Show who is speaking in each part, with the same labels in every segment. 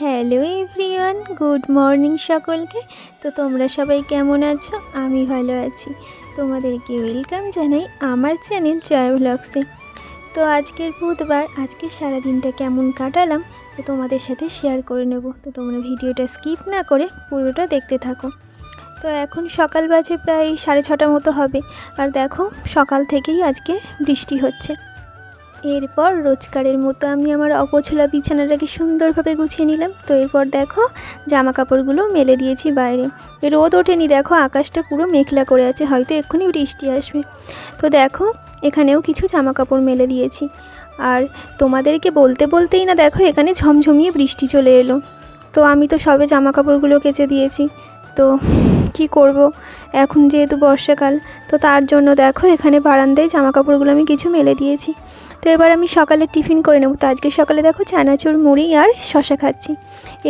Speaker 1: Hello everyone, good morning সকলকে। তো তোমরা সবাই কেমন আছো? আমি ভালো আছি। তোমাদেরকে ওয়েলকাম জানাই আমার চ্যানেল জয় ব্লগসে। তো আজকের বুধবার, আজকে সারাদিনটা কেমন কাটালাম, তো তোমাদের সাথে শেয়ার করে নেব। তো তোমরা ভিডিওটা স্কিপ না করে পুরোটা দেখতে থাকো। তো এখন সকাল বাজে প্রায় সাড়ে ছটা মতো হবে। আর দেখো, সকাল থেকেই আজকে বৃষ্টি হচ্ছে। এরপর রোজকারের মতো আমি আমার অপছলা বিছানাটাকে সুন্দরভাবে গুছিয়ে নিলাম। তো এরপর দেখো জামা কাপড়গুলো মেলে দিয়েছি বাইরে। রোদ ওঠেনি, দেখো আকাশটা পুরো মেঘলা করে আছে, হয়তো এক্ষুনি বৃষ্টি আসবে। তো দেখো এখানেও কিছু জামা কাপড় মেলে দিয়েছি। আর তোমাদেরকে বলতে বলতেই না দেখো এখানে ঝমঝমিয়ে বৃষ্টি চলে এলো। তো আমি তো সবে জামা কাপড়গুলো কেচে দিয়েছি। তো কি করব? এখন যেহেতু বর্ষাকাল, তো তার জন্য দেখো এখানে বারান্দায় জামা কাপড়গুলো আমি কিছু মেলে দিয়েছি। তো এবার আমি সকালে টিফিন করে নেব। তো আজকে সকালে দেখো চানাচুর, মুড়ি আর শশা খাচ্ছি।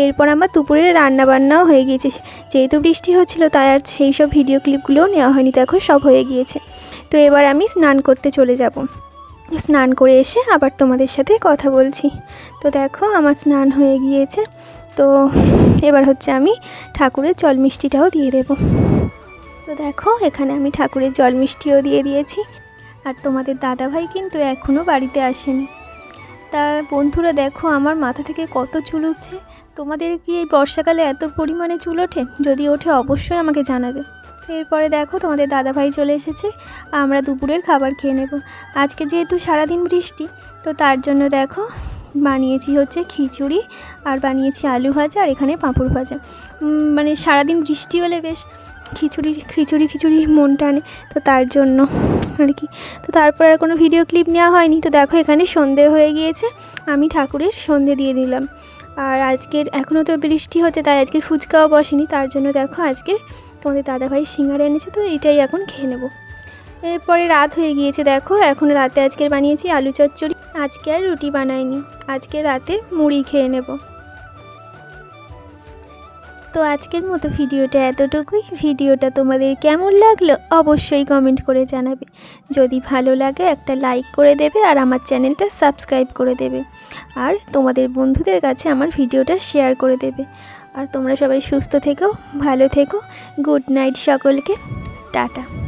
Speaker 1: এরপর আমার দুপুরের রান্না বান্নাও হয়ে গিয়েছে। যেহেতু বৃষ্টি হচ্ছিল, তাই আর সেই সব ভিডিও ক্লিপগুলোও নেওয়া হয়নি। দেখো সব হয়ে গিয়েছে। তো এবার আমি স্নান করতে চলে যাব। স্নান করে এসে আবার তোমাদের সাথে কথা বলছি। তো দেখো আমার স্নান হয়ে গিয়েছে। তো এবার হচ্ছে আমি ঠাকুরের জল মিষ্টিটাও দিয়ে দেব। তো দেখো এখানে আমি ঠাকুরের জল মিষ্টিও দিয়ে দিয়েছি। আর তোমাদের দাদাভাই কিন্তু এখনও বাড়িতে আসেনি। তা বন্ধুরা দেখো, আমার মাথা থেকে কত চুল উঠছে। তোমাদের কি এই বর্ষাকালে এত পরিমাণে চুল ওঠে? যদি ওঠে, অবশ্যই আমাকে জানাবে। এরপরে দেখো, তোমাদের দাদাভাই চলে এসেছে। আমরা দুপুরের খাবার খেয়ে নেব। আজকে যেহেতু সারাদিন বৃষ্টি, তো তার জন্য দেখো, বানিয়েছি হচ্ছে খিচুড়ি আর বানিয়েছি আলু ভাজা আর এখানে পাঁপড় ভাজা। মানে সারাদিন বৃষ্টি হলে বেশ খিচুড়ি খিচুড়ি খিচুড়ি মন টানে তো তার জন্য আর কি? তো তারপর আর কোনো ভিডিও ক্লিপ নেওয়া হয়নি। তো দেখো এখানে সন্ধে হয়ে গিয়েছে। আমি ঠাকুরের সন্ধে দিয়ে দিলাম। আর আজকের, এখনও তো বৃষ্টি হচ্ছে, তাই আজকের ফুচকাও বসেনি। তার জন্য দেখো আজকের তোমাদের দাদাভাই সিঙ্গারা এনেছে, তো এটাই এখন খেয়ে নেব। এরপরে রাত হয়ে গিয়েছে, দেখো। এখন রাতে আজকের বানিয়েছি আলু চচ্চড়ি। আজকে আর রুটি বানাইনি। আজকে রাতে মুড়ি খেয়ে নেব। তো আজকের মতো ভিডিওটা এতটুকুই। ভিডিওটা তোমাদের কেমন লাগল অবশ্যই কমেন্ট করে জানাবে। যদি ভালো লাগে একটা লাইক করে দেবে আর আমার চ্যানেলটা সাবস্ক্রাইব করে দেবে। আর তোমাদের বন্ধুদের কাছে আমার ভিডিওটা শেয়ার করে দেবে। আর তোমরা সবাই সুস্থ থেকো, ভালো থেকো গুড নাইট সকলকে, টাটা।